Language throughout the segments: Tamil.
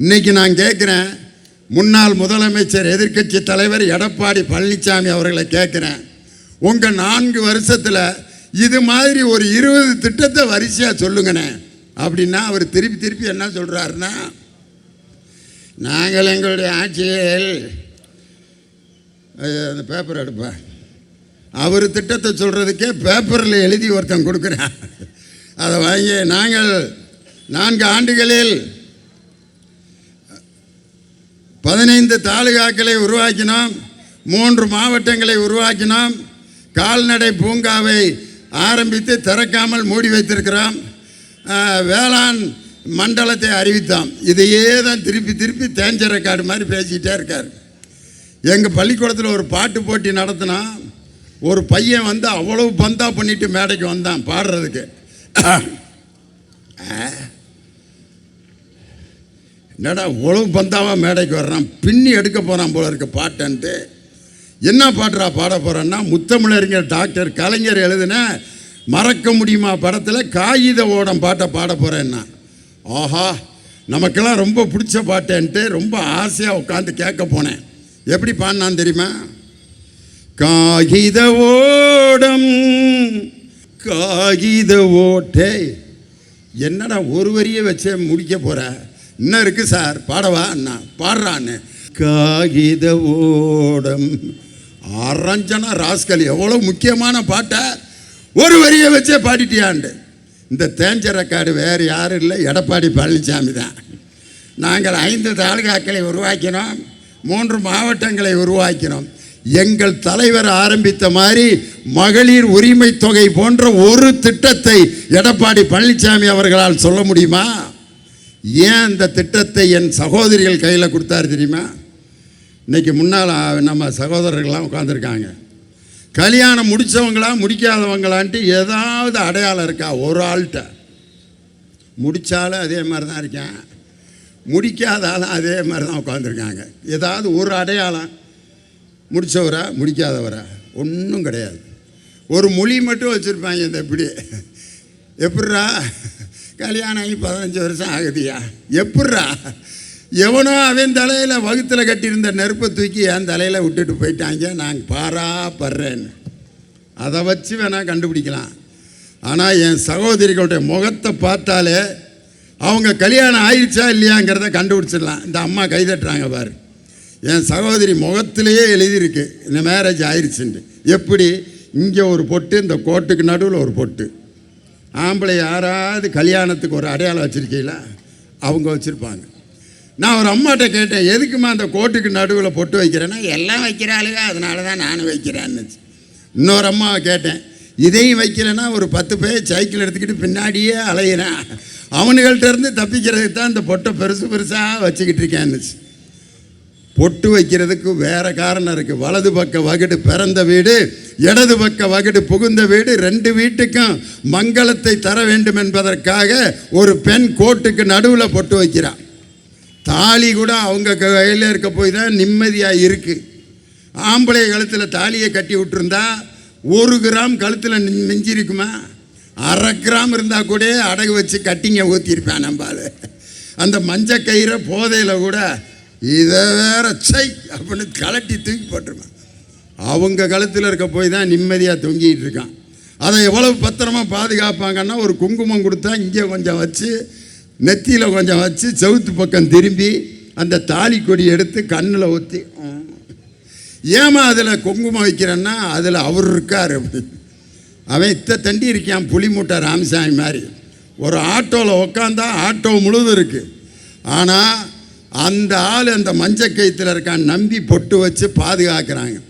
இன்னைக்கு நான் கேட்குறேன் முன்னாள் முதலமைச்சர் எதிர்க்கட்சி தலைவர் எடப்பாடி பழனிசாமி அவர்களை கேட்குறேன் உங்கள் நான்கு வருஷத்தில் இது மாதிரி ஒரு இருபது திட்டத்தை வரிசையாக சொல்லுங்கண்ணே. அப்படின்னா அவர் திருப்பி திருப்பி என்ன சொல்கிறாருன்னா நாங்கள் எங்களுடைய ஆட்சியில் அந்த பேப்பர் எடுப்பேன் அவர் திட்டத்தை சொல்கிறதுக்கே பேப்பரில் எழுதி ஒருத்தன் கொடுக்குறேன். அதை வாங்கி நாங்கள் நான்கு ஆண்டுகளில் பதினைந்து தாலுகாக்களை உருவாக்கினோம் மூன்று மாவட்டங்களை உருவாக்கினோம். கால்நடை பூங்காவை ஆரம்பித்து திறக்காமல் மூடி வைத்திருக்கிறோம். வேளாண் மண்டலத்தை அறிவித்தோம். இதையே தான் திருப்பி திருப்பி தேஞ்ச ரெக்கார்டு மாதிரி பேசிக்கிட்டே இருக்கார். எங்கள் பள்ளிக்கூடத்தில் ஒரு பாட்டு போட்டி நடத்தினா ஒரு பையன் வந்து அவ்வளவு பந்தா பண்ணிட்டு மேடைக்கு வந்தான் பாடுறதுக்கு. என்னடா உழவு பந்தாவா மேடைக்கு வர்றான்? பின்னி எடுக்க போகிறான் போல இருக்க பாட்டன்ட்டு. என்ன பாட்டுறா பாட போகிறேன்னா முத்தமிழறிஞர் டாக்டர் கலைஞர் எழுதின மறக்க முடியுமா படத்தில் காகித ஓடம் பாட்டை பாட போகிறேன்னா ஆஹா நமக்கெல்லாம் ரொம்ப பிடிச்ச பாட்டேன்ட்டு ரொம்ப ஆசையாக உட்காந்து கேட்க போனேன். எப்படி பாடினான் தெரியுமா? காகித ஓடம் காகித ஓட்டே. என்னடா ஒரு வரியை வச்சே முடிக்க போகிற இன்னும் இருக்கு சார்? பாடவா? அண்ணா பாடுறான்னு. காகித ஓடம். அரஞ்சனா ராஸ்கல் எவ்வளோ முக்கியமான பாட்டை? ஒரு வரியை வச்சே பாடிட்டியாண்டு. இந்த தேஞ்ச ரெக்கார்டு வேறு யாரும் இல்லை. எடப்பாடி பழனிசாமி தான். நாங்கள் ஐந்து தாலுகாக்களை உருவாக்கினோம். மூன்று மாவட்டங்களை உருவாக்கினோம். எங்கள் தலைவர் ஆரம்பித்த மாதிரி மகளிர் உரிமை தொகை போன்ற ஒரு திட்டத்தை எடப்பாடி பழனிசாமி அவர்களால் சொல்ல முடியுமா? ஏன் அந்த திட்டத்தை என் சகோதரிகள் கையில் கொடுத்தாரு தெரியுமா? இன்றைக்கி முன்னால் நம்ம சகோதரர்கள்லாம் உட்காந்துருக்காங்க கல்யாணம் முடித்தவங்களா முடிக்காதவங்களான்ட்டு ஏதாவது அடையாளம் இருக்கா? ஒரு ஆள்கிட்ட. முடித்தாலும் அதே மாதிரி தான் இருக்கேன் முடிக்காதாலும் அதே மாதிரி தான் உட்காந்துருக்காங்க ஏதாவது ஒரு அடையாளம். முடித்தவரா முடிக்காதவரா? ஒன்றும் கிடையாது. ஒரு மொழி மட்டும் வச்சுருப்பாங்க இந்த இப்படி. எப்பட்றா கல்யாணம் ஆகி பதினஞ்சு வருஷம் ஆகுதியா? எப்பட்றா? எவனோ அவன் தலையில் வகுத்தில் கட்டியிருந்த நெருப்பை தூக்கி என் தலையில் விட்டுட்டு போயிட்டாங்க. நான் பாரா படுறேன்னு அதை வச்சு வேணால் கண்டுபிடிக்கலாம். ஆனால் என் சகோதரிகளுடைய முகத்தை பார்த்தாலே அவங்க கல்யாணம் ஆயிடுச்சா இல்லையாங்கிறத கண்டுபிடிச்சிடலாம். இந்த அம்மா கைதட்டுறாங்க பாரு. என் சகோதரி முகத்திலேயே எழுதியிருக்கு. இந்த மேரேஜ் ஆயிடுச்சுன்ட்டு. எப்படி? இங்கே ஒரு பொட்டு இந்த கோட்டுக்கு நடுவில் ஒரு பொட்டு. ஆம்பளை யாராவது கல்யாணத்துக்கு ஒரு அடையாளம் வச்சுருக்கீங்களா? அவங்க வச்சுருப்பாங்க. நான் ஒரு அம்மாட்ட கேட்டேன் எதுக்குமா அந்த கோட்டுக்கு நடுவில் பொட்டு வைக்கிறேன்னா? எல்லாம் வைக்கிறாளுங்க அதனால தான் நானும் வைக்கிறேன்னு. இன்னொரு அம்மாவை கேட்டேன் இதையும் வைக்கலைன்னா ஒரு பத்து பேர் சைக்கிள் எடுத்துக்கிட்டு பின்னாடியே அலையிறேன். அவனுங்கள்ட்ட இருந்து தப்பிக்கிறதுக்கு தான் இந்த பொட்டை பெருசு பெருசாக வச்சுக்கிட்டு இருக்கேன்னுச்சு பொட்டு வைக்கிறதுக்கு வேற காரணம் இருக்கு. வலது பக்க வகுடு பிறந்த வீடு இடது பக்க வகுடு புகுந்த வீடு ரெண்டு வீட்டுக்கும் மங்களத்தை தர வேண்டும் என்பதற்காக ஒரு பெண் கோட்டுக்கு நடுவில் பொட்டு வைக்கிறான் தாலி கூட அவங்க கையில் இருக்க போய் தான் நிம்மதியாக இருக்கு. ஆம்பளை கழுத்தில் தாலியை கட்டி விட்டுருந்தா ஒரு கிராம் கழுத்தில் மிஞ்சிருக்குமா அரை கிராம் இருந்தால் கூட அடகு வச்சு கட்டிங்க ஊற்றிருப்பேன் நம்பால் அந்த மஞ்ச கயிறை போதையில் கூட இதை வேற சை அப்படின்னு கலட்டி தூக்கி போட்டுருவேன். அவங்க கழுத்தில் இருக்க போய் தான் நிம்மதியாக தொங்கிட்டு இருக்கான். அதை எவ்வளவு பத்திரமா பாதுகாப்பாங்கன்னா ஒரு குங்குமம் கொடுத்தா இங்கே கொஞ்சம் வச்சு நெத்தியில் கொஞ்சம் வச்சு செவுத்து பக்கம் திரும்பி அந்த தாலி கொடி எடுத்து கண்ணில் ஊற்றி ஏமா அதில் குங்குமம் வைக்கிறேன்னா அதில் அவர் இருக்கார். அப்படி அவன் இத்த தண்டி இருக்கான் புளி மூட்டை ராமசாமி மாதிரி. ஒரு ஆட்டோவில் உக்காந்தா ஆட்டோ முழுதும் இருக்குது ஆனால் அந்த ஆள் அந்த மஞ்ச கயிற்றில் இருக்கான் நம்பி பொட்டு வச்சு பாதுகாக்கிறாங்க.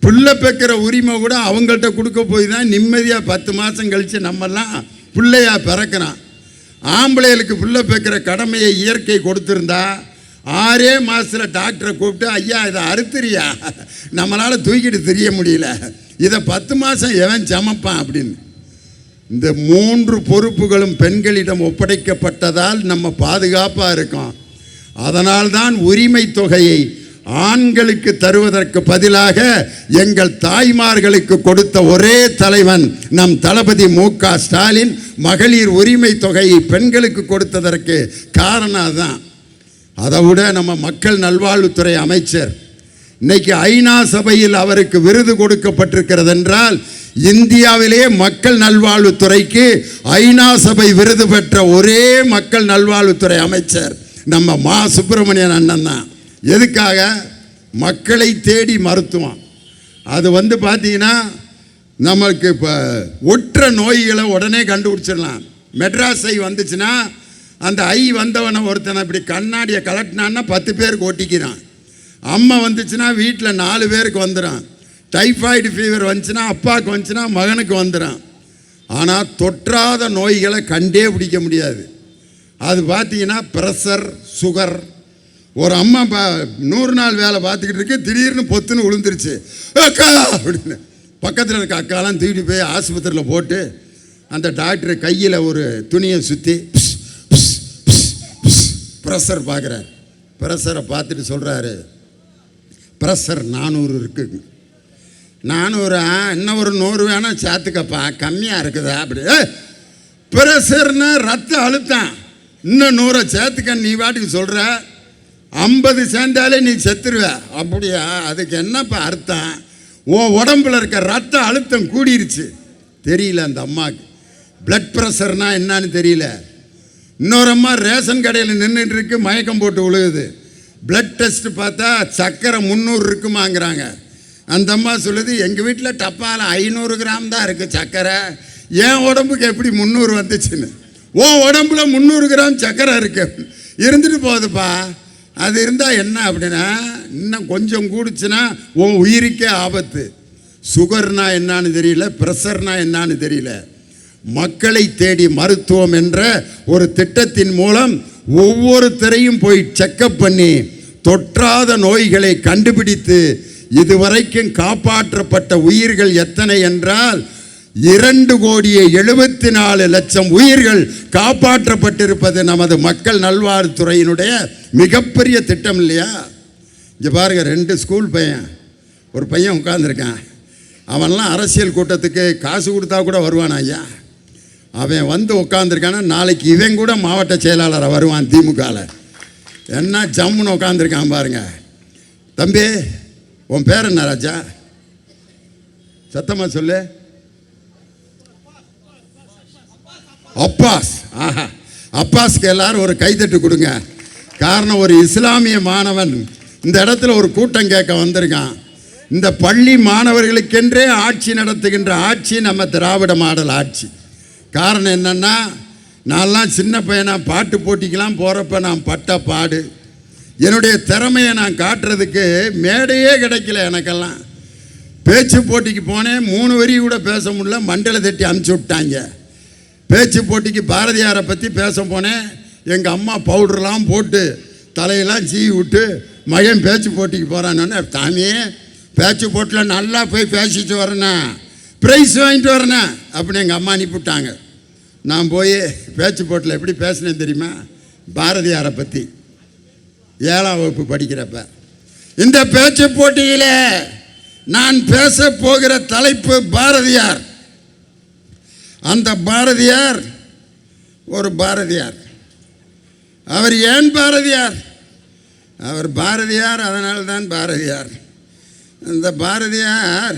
பிள்ளை பெக்கிற உரிமை கூட அவங்கள்ட்ட கொடுக்க போய் தான் நிம்மதியாக பத்து மாதம் கழித்து நம்மெல்லாம் பிள்ளையாக பிறக்கிறான். ஆம்பளைகளுக்கு பிள்ளை பெக்கிற கடமையை இயற்கை கொடுத்துருந்தா ஆறே மாதத்தில் டாக்டரை கூப்பிட்டு ஐயா இதை அறுத்துறியா? நம்மளால் தூக்கிட்டு தெரிய முடியல. இதை பத்து மாதம் எவன் சமைப்பான்? அப்படின்னு. இந்த மூன்று பொறுப்புகளும் பெண்களிடம் ஒப்படைக்கப்பட்டதால் நம்ம பாதுகாப்பாக இருக்கோம். அதனால்தான் உரிமை தொகையை ஆண்களுக்கு தருவதற்கு பதிலாக எங்கள் தாய்மார்களுக்கு கொடுத்த ஒரே தலைவன் நம் தளபதி மு க ஸ்டாலின். மகளிர் உரிமை தொகையை பெண்களுக்கு கொடுத்ததற்கு காரணம் அதுதான். அதை விட நம்ம மக்கள் நல்வாழ்வுத்துறை அமைச்சர் இன்னைக்கு ஐநா சபையில் அவருக்கு விருது கொடுக்கப்பட்டிருக்கிறது என்றால் இந்தியாவிலேயே மக்கள் நல்வாழ்வுத்துறைக்கு ஐநா சபை விருது பெற்ற ஒரே மக்கள் நல்வாழ்வுத்துறை அமைச்சர். நம்ம மா சுப்பிரமணியன் அண்ணன் தான். எதுக்காக? மக்களை தேடி மருத்துவம். அது வந்து பார்த்தீங்கன்னா நம்மளுக்கு இப்போ ஒற்ற நோய்களை உடனே கண்டுபிடிச்சிடலாம். மெட்ராஸ் ஐ வந்துச்சுன்னா அந்த ஐ வந்தவனை ஒருத்தனை இப்படி கண்ணாடியை கலட்டினான்னா பத்து பேருக்கு ஒட்டிக்கிறான். அம்மா வந்துச்சுன்னா வீட்டில் நாலு பேருக்கு வந்துடும். டைஃபாய்டு ஃபீவர் வந்துச்சுன்னா அப்பாவுக்கு வந்துச்சுன்னா மகனுக்கு வந்துடும். ஆனால் தொற்றாத நோய்களை கண்டே பிடிக்க முடியாது. அது பார்த்தீங்கன்னா ப்ரெஷர் சுகர் ஒரு அம்மா பா நூறு நாள் வேலை பார்த்துக்கிட்டு இருக்கு திடீர்னு பொத்துன்னு விழுந்துருச்சு அக்கா! அப்படின்னு. பக்கத்தில் இருக்க அக்காலாம் தூக்கிட்டு போய் ஆஸ்பத்திரியில் போட்டு அந்த டாக்டர் கையில் ஒரு துணியை சுற்றி ப்ரெஷர் பார்க்குறாரு ப்ரெஷரை பார்த்துட்டு சொல்கிறாரு ப்ரெஷர் நானூறு இருக்குது நானூறு? இன்னும் ஒரு நூறு வேணால் சேர்த்துக்கப்பா. கம்மியாக இருக்குதா? அப்படி. ப்ரெஷர்னு ரத்த அழுத்தம். இன்னும் நூறை சேர்த்துக்க நீ வாட்டுக்கு சொல்கிற ஐம்பது சேர்ந்தாலே நீ செத்துருவ. அப்படியா? அதுக்கு என்னப்பா அர்த்தம்? உன் உடம்புல இருக்க ரத்த அழுத்தம் கூடிருச்சு. தெரியல அந்த அம்மாவுக்கு. பிளட் ப்ரெஷர்னா என்னன்னு தெரியல. இன்னொரு அம்மா ரேஷன் கடையில் நின்றுட்டு இருக்கு மயக்கம் போட்டு விழுகுது பிளட் டெஸ்ட் பார்த்தா சர்க்கரை முந்நூறு இருக்குமாங்கிறாங்க. அந்த அம்மா சொல்லுது எங்கள் வீட்டில் டப்பாவில் ஐநூறு கிராம் தான் இருக்குது சர்க்கரை என் உடம்புக்கு எப்படி முந்நூறு வந்துச்சுன்னு? உன் உடம்புல முந்நூறு கிராம் சக்கரை இருக்கு. இருந்துட்டு போகுதுப்பா. அது இருந்தால் என்ன அப்படின்னா இன்னும் கொஞ்சம் கூடுச்சுன்னா உன் உயிருக்கே ஆபத்து. சுகர்னா என்னன்னு தெரியல ப்ரெஷர்னா என்னன்னு தெரியல. மக்களை தேடி மருத்துவம் என்ற ஒரு திட்டத்தின் மூலம் ஒவ்வொருத்தரையும் போய் செக்கப் பண்ணி தொற்றாத நோய்களை கண்டுபிடித்து இதுவரைக்கும் காப்பாற்றப்பட்ட உயிர்கள் எத்தனை என்றால் இரண்டு கோடியே எழுபத்தி நாலு லட்சம் உயிர்கள் காப்பாற்றப்பட்டிருப்பது நமது மக்கள் நல்வாழ்வுத்துறையினுடைய மிகப்பெரிய திட்டம் இல்லையா? இங்கே பாருங்க ரெண்டு ஸ்கூல் பையன் ஒரு பையன் உட்காந்துருக்கான் அவன்லாம் அரசியல் கூட்டத்துக்கு காசு கொடுத்தா கூட வருவான் ஐயா? அவன் வந்து உட்காந்துருக்கானா நாளைக்கு இவன் கூட மாவட்ட செயலாளராக வருவான் திமுகவில் என்ன ஜம்முன்னு உட்காந்துருக்கான் பாருங்க. தம்பி உன் பேர் என்ன ராஜா? சத்தமாக சொல்லு. அப்பாஸ். ஆஹா. அப்பாஸ்க்கு எல்லாரும் ஒரு கைத்தட்டு கொடுங்க. காரணம் ஒரு இஸ்லாமிய மாணவன் இந்த இடத்துல ஒரு கூட்டம் கேட்க வந்திருக்கான். இந்த பள்ளி மாணவர்களுக்கென்றே ஆட்சி நடத்துகின்ற ஆட்சி நம்ம திராவிட மாடல் ஆட்சி. காரணம் என்னன்னா நான்லாம் சின்ன பையனாக பாட்டு போட்டிக்கெலாம் போகிறப்ப நான் பட்ட பாடு. என்னுடைய திறமையை நான் காட்டுறதுக்கு மேடையே கிடைக்கல எனக்கெல்லாம். பேச்சு போட்டிக்கு போனேன் மூணு வரி கூட பேச முடியல மண்டலை தட்டி அனுப்பிச்சி விட்டாங்க. பேச்சு போட்டிக்கு பாரதியாரை பற்றி பேச போனேன். எங்கள் அம்மா பவுடர்லாம் போட்டு தலையெல்லாம் சீவி விட்டு மகன் பேச்சு போட்டிக்கு போகிறான்னு தாமியே பேச்சு போட்டில் நல்லா போய் பேசிட்டு வரேண்ணா ப்ரைஸ் வாங்கிட்டு வரேண்ணா அப்படின்னு எங்கள் அம்மா அனுப்பிவிட்டாங்க. நான் போய் பேச்சு போட்டில் எப்படி பேசினேன் தெரியுமா? பாரதியாரை பற்றி ஏழாம் வகுப்பு படிக்கிறப்ப. இந்த பேச்சு போட்டியில் நான் பேச போகிற தலைப்பு பாரதியார். அந்த பாரதியார் ஒரு பாரதியார். அவர் ஏன் பாரதியார்? அவர் பாரதியார் அதனால் தான் பாரதியார். இந்த பாரதியார்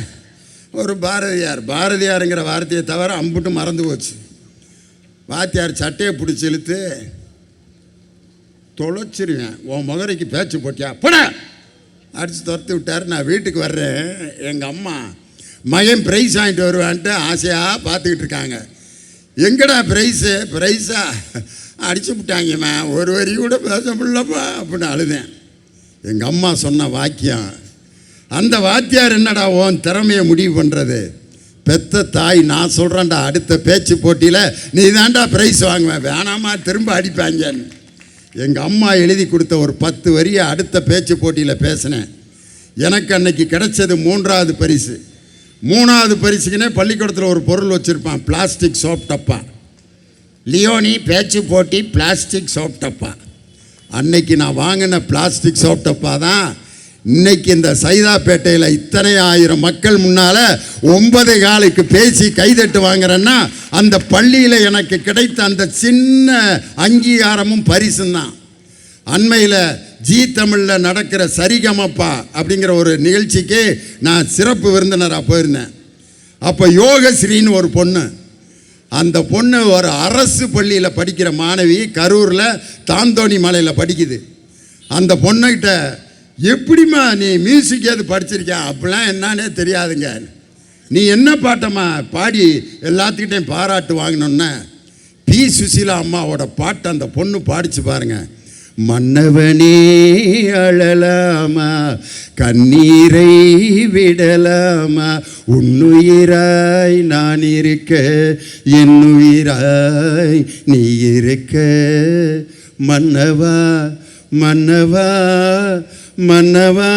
ஒரு பாரதியார். பாரதியாருங்கிற வார்த்தையை தவிர அம்புட்டு மறந்து போச்சு. வாத்தியார் சட்டையை பிடிச்சி இழுத்து தொலைச்சிருவேன். உன் முகரைக்கு பேச்சு போட்டியா? போட! அடித்து துரத்தி விட்டார். நான் வீட்டுக்கு வர்றேன். எங்கள் அம்மா மகன் ப்ரைஸ் வாங்கிட்டு வருவான்ட்டு ஆசையாக பார்த்துக்கிட்டு இருக்காங்க. எங்கடா ப்ரைஸு ப்ரைஸா அடிச்சு விட்டாங்கம்மா ஒரு வரி கூட பேச முடியலப்பா அப்படின்னு அழுதேன். எங்கள் அம்மா சொன்ன வாக்கியம். அந்த வாத்தியார் என்னடா உன் திறமையை முடிவு பண்ணுறது பெத்த தாய் நான் சொல்கிறேன்டா அடுத்த பேச்சு போட்டியில் நீ தான்டா ப்ரைஸ் வாங்குவேன் வேணாமா திரும்ப அடிப்பாங்கன்னு. எங்கள் அம்மா எழுதி கொடுத்த ஒரு பத்து வரியை அடுத்த பேச்சு போட்டியில் பேசினேன். எனக்கு அன்னைக்கு கிடைச்சது மூன்றாவது பரிசு. மூணாவது பரிசுக்குனே பள்ளிக்கூடத்தில் ஒரு பொருள் வச்சுருப்பான் பிளாஸ்டிக் சோப் டப்பா. லியோனி பேச்சு போட்டி பிளாஸ்டிக் சோப் டப்பா. அன்னைக்கு நான் வாங்கின பிளாஸ்டிக் சோப் டப்பா தான் இன்னைக்கு இந்த சைதாப்பேட்டையில் இத்தனை ஆயிரம் மக்கள் முன்னால் ஒன்பது காலுக்கு பேசி கைதட்டு வாங்குறேன்னா அந்த பள்ளியில் எனக்கு கிடைத்த அந்த சின்ன அங்கீகாரமும் பரிசும் தான் அண்மையில் ஜி தமிழில் நடக்கிற சரிகமப்பா அப்படிங்கிற ஒரு நிகழ்ச்சிக்கு நான் சிறப்பு விருந்தினராக போயிருந்தேன். அப்போ யோகஸ்ரீன்னு ஒரு பொண்ணு அந்த பொண்ணு ஒரு அரசு பள்ளியில் படிக்கிற மாணவி கரூரில் தாந்தோணி மலையில் படிக்குது. அந்த பொண்ணுக்கிட்ட எப்படிம்மா நீ மியூசிக் எது படிச்சிருக்கியா? அப்படிலாம் என்னன்னே தெரியாதுங்க. நீ என்ன பாட்டம்மா? பாடி எல்லாத்துக்கிட்டையும் பாராட்டு வாங்கினோன்னே பி. சுசீலா அம்மாவோட பாட்டை அந்த பொண்ணு பாடிச்சு பாருங்கள் மன்னவனே அழலாமா? கண்ணீரை விடலாமா? உன்னுயிராய் நான் இருக்க என்னுயிராய் நீ இருக்க. மன்னவா மன்னவா மன்னவா.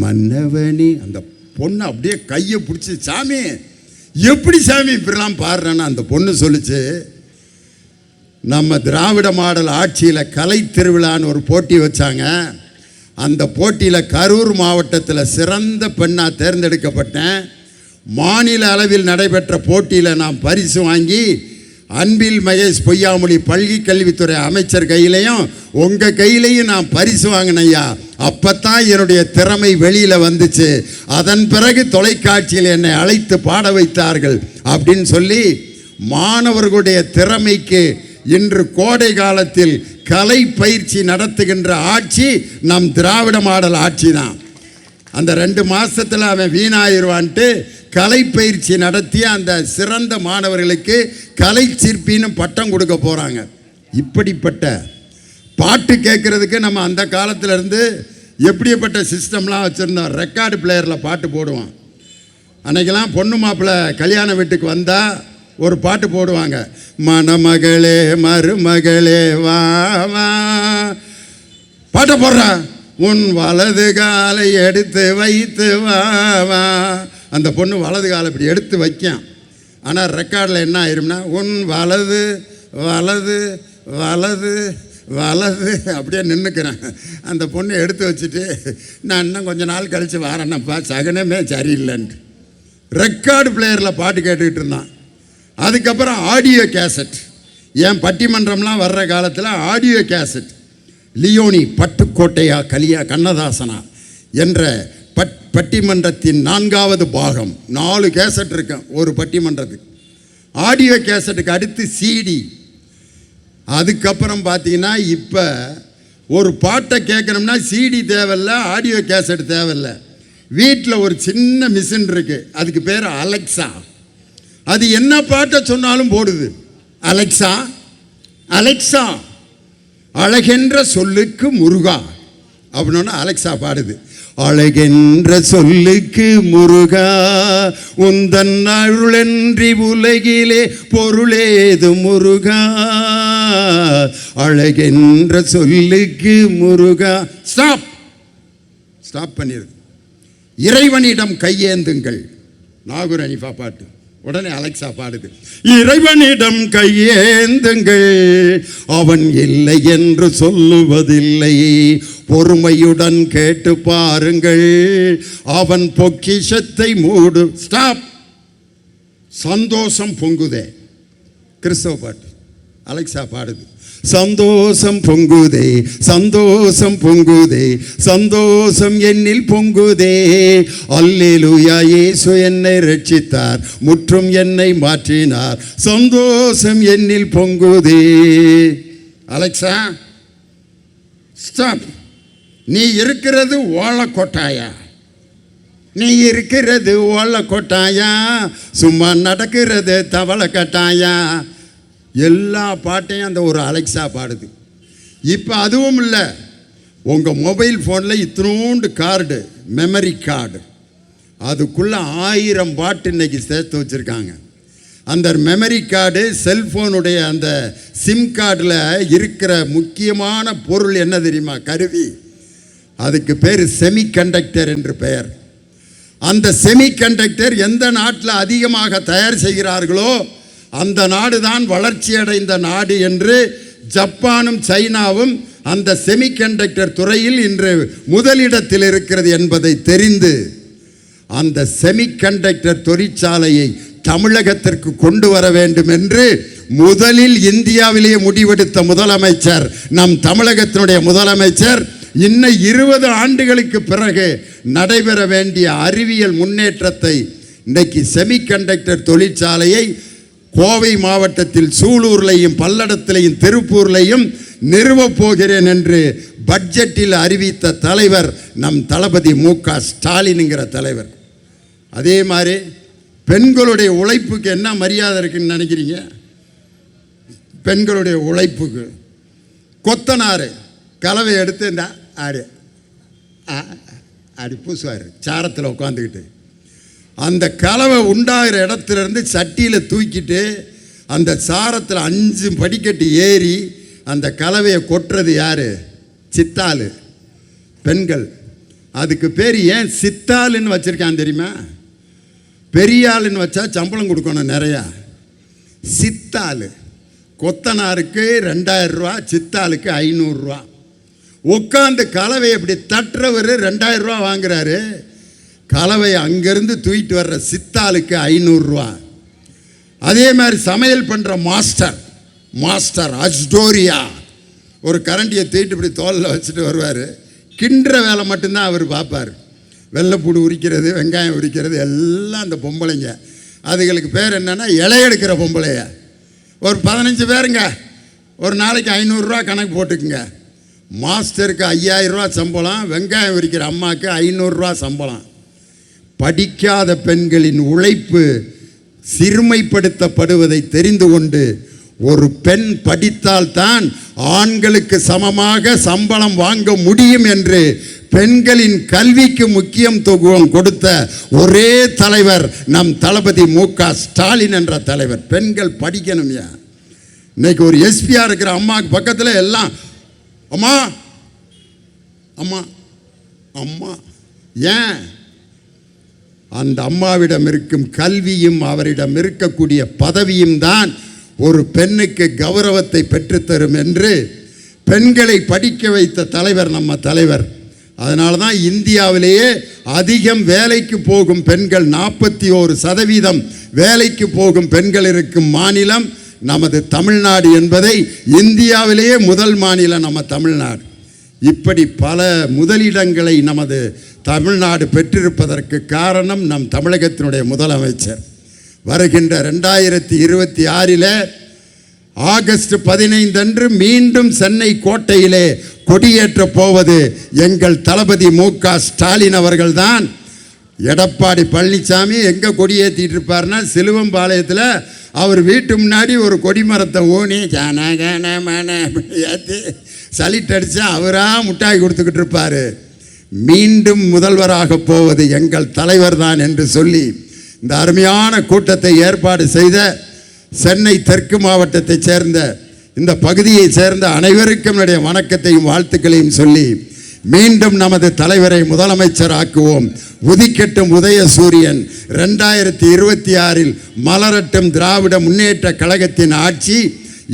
மன்னவனே அந்த பொண்ணு அப்படியே கையை பிடிச்சி சாமி எப்படி சாமி இப்படிலாம் பாடுறேன்னு அந்த பொண்ணு சொல்லுச்சு. நம்ம திராவிட மாடல் ஆட்சியில் கலை திருவிழான்னு ஒரு போட்டி வச்சாங்க. அந்த போட்டியில் கரூர் மாவட்டத்தில் சிறந்த பெண்ணாக தேர்ந்தெடுக்கப்பட்டேன். மாநில அளவில் நடைபெற்ற போட்டியில் நான் பரிசு வாங்கி அன்பில் மகேஷ் பொய்யாமொழி பள்ளி கல்வித்துறை அமைச்சர் கையிலையும் உங்கள் கையிலையும் நான் பரிசு வாங்கினையா தான் என்னுடைய திறமை வெளியில் வந்துச்சு. அதன் பிறகு தொலைக்காட்சியில் என்னை அழைத்து பாட வைத்தார்கள் அப்படின்னு சொல்லி மாணவர்களுடைய திறமைக்கு இன்று கோடை காலத்தில் கலை பயிற்சி நடத்துகின்ற ஆட்சி நம் திராவிட மாடல் ஆட்சி தான் அந்த ரெண்டு மாதத்தில் அவன் வீணாயிருவான்ட்டு கலை பயிற்சி நடத்தி அந்த சிறந்த மாணவர்களுக்கு கலை சிற்பின்னு பட்டம் கொடுக்க போகிறாங்க இப்படிப்பட்ட பாட்டு கேட்குறதுக்கு நம்ம அந்த காலத்திலேருந்து எப்படிப்பட்ட சிஸ்டம்லாம் வச்சுருந்தோம். ரெக்கார்டு பிளேயரில் பாட்டு போடுவோம் அன்றைக்கெல்லாம் பொண்ணு மாப்பிள்ளை கல்யாண வீட்டுக்கு வந்தால் ஒரு பாட்டு போடுவாங்க. மணமகளே மருமகளே வா வா. பாட்டை போடுறா. உன் வலது காலை எடுத்து வைத்து வா வா. அந்த பொண்ணு வலது காலை இப்படி எடுத்து வைக்கான் ஆனால் ரெக்கார்டில் என்ன ஆயிரும்னா உன் வலது வலது வலது வலது அப்படியே நின்றுக்கிறேன் அந்த பொண்ணு எடுத்து வச்சுட்டு நான் இன்னும் கொஞ்ச நாள் கழித்து வரேன்னப்பா சகனமே சரியில்லைன்ட்டு. ரெக்கார்டு பிளேயரில் பாட்டு கேட்டுக்கிட்டு இருந்தான். அதுக்கப்புறம் ஆடியோ கேசட் என் பட்டிமன்றம்லாம் வர்ற காலத்தில் ஆடியோ கேசட் லியோனி பட்டுக்கோட்டையா கலியா கண்ணதாசனா என்ற பட் பட்டிமன்றத்தின் நான்காவது பாகம். நாலு கேசட் இருக்கும் ஒரு பட்டிமன்றத்துக்கு. ஆடியோ கேசட்டுக்கு அடுத்து சிடி அதுக்கப்புறம் பார்த்தீங்கன்னா இப்போ ஒரு பாட்டை கேட்கணும்னா சிடி தேவையில்ல ஆடியோ கேசட் தேவையில்ல. வீட்டில் ஒரு சின்ன மிஷின் இருக்குது அதுக்கு பேர் அலெக்ஸா அது என்ன பாட்டை சொன்னாலும் போடுது? அலெக்சா அலெக்சா அழகென்ற சொல்லுக்கு முருகா அப்படின்னு அலெக்சா பாடுது. அழகென்ற சொல்லுக்கு முருகா உந்தன் அருளன்றி உலகிலே பொருளேது முருகா. அழகென்ற சொல்லுக்கு முருகா. ஸ்டாப்! ஸ்டாப் பண்ணிடுது இறைவனிடம் கையேந்துங்கள். நாகூர் அனிஃபா பாட்டு. உடனே அலெக்சா பாடுது இறைவனிடம் கையேந்துங்கள் அவன் இல்லை என்று சொல்லுவதில்லை. பொறுமையுடன் கேட்டு பாருங்கள். அவன் பொக்கிஷத்தை மூடு. ஸ்டாப் சந்தோஷம் பொங்குதே. கிறிஸ்தவ பாட்டு. அலெக்சா பாடுது. சந்தோஷம் பொங்குதே சந்தோஷம் பொங்குதே சந்தோஷம் என்னில் பொங்குதே. அல்லேலூயா இயேசு என்னை ரட்சித்தார் முற்றும் என்னை மாற்றினார் சந்தோஷம் என்னில் பொங்குதே. Alexa stop. நீ இருக்கிறது ஓலக்கொட்டாயா? நீ இருக்கிறது ஓலக்கொட்டாயா? சும்மா நடக்கிறது தவளை கட்டாயா எல்லா பாட்டையும் அந்த ஒரு அலெக்ஸா பாடுது. இப்போ அதுவும் இல்லை. உங்கள் மொபைல் ஃபோனில் இத்தினோண்டு கார்டு மெமரி கார்டு அதுக்குள்ளே ஆயிரம் பாட்டு இன்றைக்கி சேர்த்து வச்சுருக்காங்க. அந்த மெமரி கார்டு செல்ஃபோனுடைய அந்த சிம் கார்டில் இருக்கிற முக்கியமான பொருள் என்ன தெரியுமா? கருவி. அதுக்கு பேர் செமி கண்டக்டர் என்று பெயர். அந்த செமி கண்டக்டர் எந்த நாட்டில் அதிகமாக தயார் செய்கிறார்களோ அந்த நாடு தான் வளர்ச்சியடைந்த நாடு என்று ஜப்பானும் சைனாவும் அந்த செமிகண்டக்டர் துறையில் இன்று முதலிடத்தில் இருக்கிறது என்பதை தெரிந்து அந்த செமி கண்டக்டர் தொழிற்சாலையை தமிழகத்திற்கு கொண்டு வர வேண்டும் என்று முதலில் இந்தியாவிலேயே முடிவெடுத்த முதலமைச்சர் நம் தமிழகத்தினுடைய முதலமைச்சர் இன்னும் இருபது ஆண்டுகளுக்கு பிறகு நடைபெற வேண்டிய அறிவியல் முன்னேற்றத்தை இன்றைக்கு செமிகண்டக்டர் தொழிற்சாலையை கோவை மாவட்டத்தில் சூலூர்லையும் பல்லடத்திலையும் திருப்பூர்லையும் நிறுவப் போகிறேன் என்று பட்ஜெட்டில் அறிவித்த தலைவர் நம் தளபதி மு க ஸ்டாலினுங்கிற தலைவர். அதே மாதிரி பெண்களுடைய உழைப்புக்கு என்ன மரியாதை இருக்குன்னு நினைக்கிறீங்க? பெண்களுடைய உழைப்புக்கு. கொத்தனார் கலவை எடுத்து இந்த ஆறு. ஆ, பூசுவார் சாரத்தில் உட்காந்துக்கிட்டு அந்த கலவை உண்டாகிற இடத்துலேருந்து சட்டியில் தூக்கிட்டு அந்த சாரத்தில் அஞ்சு படிக்கட்டு ஏறி அந்த கலவையை கொட்டுறது யார்? சித்தாள். பெண்கள். அதுக்கு பேர் ஏன் சித்தாளுன்னு வச்சுருக்கான் தெரியுமா? பெரியாளுன்னு வச்சா சம்பளம் கொடுக்கணும் நிறையா. சித்தாள். கொத்தனாருக்கு ரெண்டாயிரம் ரூபா சித்தாளுக்கு ஐநூறுரூவா உட்காந்து கலவையை இப்படி தட்டுறவர் ரெண்டாயிரம் ரூபா வாங்குறாரு. கலவை அங்கேருந்து தூக்கிட்டு வர்ற சித்தாளுக்கு ஐநூறுரூவா அதே மாதிரி சமையல் பண்ணுற மாஸ்டர் மாஸ்டர் அஸ்டோரியா ஒரு கரண்டியை தூக்கிட்டு இப்படி தோலில் வச்சுட்டு வருவார். கிண்டுற வேலை மட்டும்தான் அவர் பார்ப்பார். வெள்ளைப்பூடு உரிக்கிறது வெங்காயம் உரிக்கிறது எல்லாம் அந்த பொம்பளைங்க. அதுகளுக்கு பேர் என்னென்னா இலை எடுக்கிற பொம்பளைய. ஒரு பதினஞ்சு பேருங்க. ஒரு நாளைக்கு ஐநூறுரூவா கணக்கு போட்டுக்குங்க. மாஸ்டருக்கு ஐயாயிரரூவா சம்பளம் வெங்காயம் உரிக்கிற அம்மாவுக்கு ஐநூறுரூவா சம்பளம். படிக்காத பெண்களின் உழைப்பு சிறுமைப்படுத்தப்படுவதை தெரிந்து கொண்டு ஒரு பெண் படித்தால்தான் ஆண்களுக்கு சமமாக சம்பளம் வாங்க முடியும் என்று பெண்களின் கல்விக்கு முக்கியத்துவம் கொடுத்த ஒரே தலைவர் நம் தளபதி மு க ஸ்டாலின் என்ற தலைவர். பெண்கள் படிக்கணும்யா இன்னைக்கு ஒரு எஸ்பியா இருக்கிற அம்மாவுக்கு பக்கத்தில் எல்லாம் அம்மா அம்மா அம்மா ஏன் அந்த அம்மாவிடம் இருக்கும் கல்வியும் அவரிடம் இருக்கக்கூடிய பதவியும் தான் ஒரு பெண்ணுக்கு கௌரவத்தை பெற்றுத்தரும் என்று பெண்களை படிக்க வைத்த தலைவர் நம்ம தலைவர். அதனால தான் இந்தியாவிலேயே அதிகம் வேலைக்கு போகும் பெண்கள் நாற்பத்தி ஓரு சதவீதம் வேலைக்கு போகும் பெண்கள் இருக்கும் மாநிலம் நமது தமிழ்நாடு என்பதை இந்தியாவிலேயே முதல் மாநிலம் நம்ம தமிழ்நாடு. இப்படி பல முதலிடங்களை நமது தமிழ்நாடு பெற்றிருப்பதற்கு காரணம் நம் தமிழகத்தினுடைய முதலமைச்சர். வருகின்ற ரெண்டாயிரத்தி இருபத்தி ஆறில் ஆகஸ்ட் பதினைந்து அன்று மீண்டும் சென்னை கோட்டையிலே கொடியேற்ற போவது எங்கள் தளபதி மு க ஸ்டாலின் அவர்கள்தான். எடப்பாடி பழனிசாமி எங்கே கொடியேற்றிட்டு இருப்பார்னா சிலுவம்பாளையத்தில் அவர் வீட்டு முன்னாடி ஒரு கொடிமரத்தை ஊனி ஜன கன மன ஏற்றி சலிட் அடித்தா அவராக முட்டாய் கொடுத்துக்கிட்டு இருப்பார். மீண்டும் முதல்வராக போவது எங்கள் தலைவர் தான் என்று சொல்லி இந்த அருமையான கூட்டத்தை ஏற்பாடு செய்த சென்னை தெற்கு மாவட்டத்தைச் சேர்ந்த இந்த பகுதியை சேர்ந்த அனைவருக்கும் என்னுடைய வணக்கத்தையும் வாழ்த்துக்களையும் சொல்லி மீண்டும் நமது தலைவரை முதலமைச்சர் ஆக்குவோம் உதிக்கட்டும் உதய சூரியன் ரெண்டாயிரத்தி இருபத்தி ஆறில் மலரட்டும் திராவிட முன்னேற்ற கழகத்தின் ஆட்சி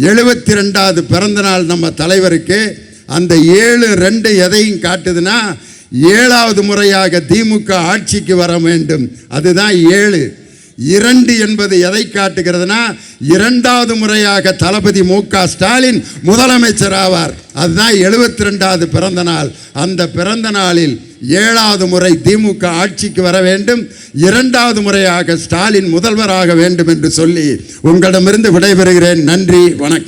எழுபத்தி ரெண்டாவது பிறந்தநாள் நம்ம தலைவருக்கு அந்த ஏழு ரெண்டு எதையும் காட்டுதுன்னா ஏழாவது முறையாக திமுக ஆட்சிக்கு வர வேண்டும். அதுதான் ஏழு. இரண்டு என்பது எதை காட்டுகிறதுனா இரண்டாவது முறையாக தளபதி மு க ஸ்டாலின் முதலமைச்சர் ஆவார். அதுதான் எழுபத்தி ரெண்டாவது பிறந்த நாள் அந்த பிறந்த நாளில் ஏழாவது முறை திமுக ஆட்சிக்கு வர வேண்டும். இரண்டாவது முறையாக ஸ்டாலின் முதல்வராக வேண்டும் என்று சொல்லி உங்களிடமிருந்து விடைபெறுகிறேன். நன்றி வணக்கம்.